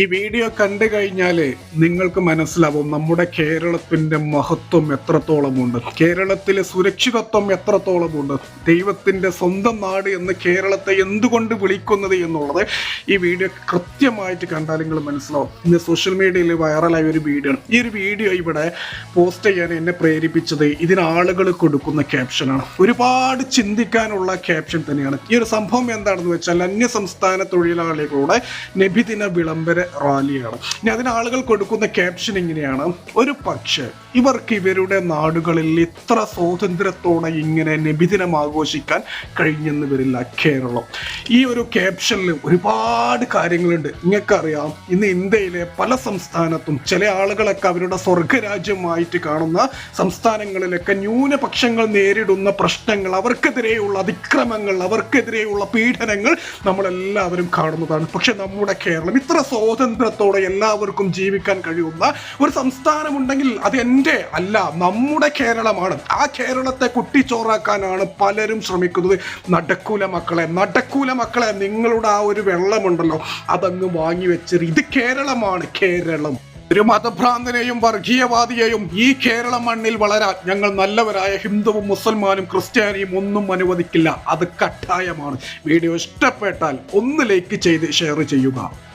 ഈ വീഡിയോ കണ്ടു കഴിഞ്ഞാൽ നിങ്ങൾക്ക് മനസ്സിലാവും നമ്മുടെ കേരളത്തിന്റെ മഹത്വം എത്രത്തോളമുണ്ട്. കേരളത്തിലെ സുരക്ഷിതത്വം എത്രത്തോളമുണ്ട്. ദൈവത്തിന്റെ സ്വന്തം നാട് എന്ന് കേരളത്തെ എന്തുകൊണ്ട് വിളിക്കുന്നത് എന്നുള്ളത് ഈ വീഡിയോ കൃത്യമായിട്ട് കണ്ടാൽ നിങ്ങൾ മനസ്സിലാവും. ഇന്ന് സോഷ്യൽ മീഡിയയിൽ വൈറലായ ഒരു വീഡിയോ ഈ ഒരു വീഡിയോ ഇവിടെ പോസ്റ്റ് ചെയ്യാൻ എന്നെ പ്രേരിപ്പിച്ചത് ഇതിന് ആളുകൾ കൊടുക്കുന്ന ക്യാപ്ഷനാണ് ഒരുപാട് ചിന്തിക്കാനുള്ള ക്യാപ്ഷൻ തന്നെയാണ്. ഈ ഒരു സംഭവം എന്താണെന്ന് വെച്ചാൽ അന്യ സംസ്ഥാന തൊഴിലാളികളുടെ നബിദിന വിളംബര റാലിയാണ്. ഇനി അതിന് ആളുകൾ കൊടുക്കുന്ന ക്യാപ്ഷൻ ഇങ്ങനെയാണ്. ഒരു പക്ഷേ ഇവർക്ക് ഇവരുടെ നാടുകളിൽ ഇത്ര സ്വാതന്ത്ര്യത്തോടെ ഇങ്ങനെ നബിദിനം ആഘോഷിക്കാൻ കഴിഞ്ഞെന്ന് വരില്ല കേരളം. ഈ ഒരു ക്യാപ്ഷനിൽ ഒരുപാട് കാര്യങ്ങളുണ്ട്. നിങ്ങൾക്കറിയാം ഇന്ന് ഇന്ത്യയിലെ പല സംസ്ഥാനത്തും ചില ആളുകളൊക്കെ അവരുടെ സ്വർഗരാജ്യമായിട്ട് കാണുന്ന സംസ്ഥാനങ്ങളിലൊക്കെ ന്യൂനപക്ഷങ്ങൾ നേരിടുന്ന പ്രശ്നങ്ങൾ അവർക്കെതിരെയുള്ള അതിക്രമങ്ങൾ അവർക്കെതിരെയുള്ള പീഡനങ്ങൾ നമ്മളെല്ലാവരും കാണുന്നതാണ്. പക്ഷെ നമ്മുടെ കേരളം ഇത്ര സ്വാതന്ത്ര്യത്തോടെ എല്ലാവർക്കും ജീവിക്കാൻ കഴിയുന്ന ഒരു സംസ്ഥാനമുണ്ടെങ്കിൽ അത് അല്ല നമ്മുടെ കേരളമാണ്. ആ കേരളത്തെ കുട്ടിച്ചോറാക്കാനാണ് പലരും ശ്രമിക്കുന്നത്. നടക്കൂല മക്കളെ നടക്കൂല മക്കളെ നിങ്ങളുടെ ആ ഒരു വെള്ളമുണ്ടല്ലോ അതങ്ങ് വാങ്ങി വെച്ചത് ഇത് കേരളമാണ് കേരളം. ഒരു മതഭ്രാന്തനെയും വർഗീയവാദിയെയും ഈ കേരള മണ്ണിൽ വളരാൻ ഞങ്ങൾ നല്ലവരായ ഹിന്ദുവും മുസൽമാനും ക്രിസ്ത്യാനിയും ഒന്നും അനുവദിക്കില്ല. അത് കട്ടായമാണ്. വീഡിയോ ഇഷ്ടപ്പെട്ടാൽ ഒന്ന് ലൈക്ക് ചെയ്ത് ഷെയർ ചെയ്യുക.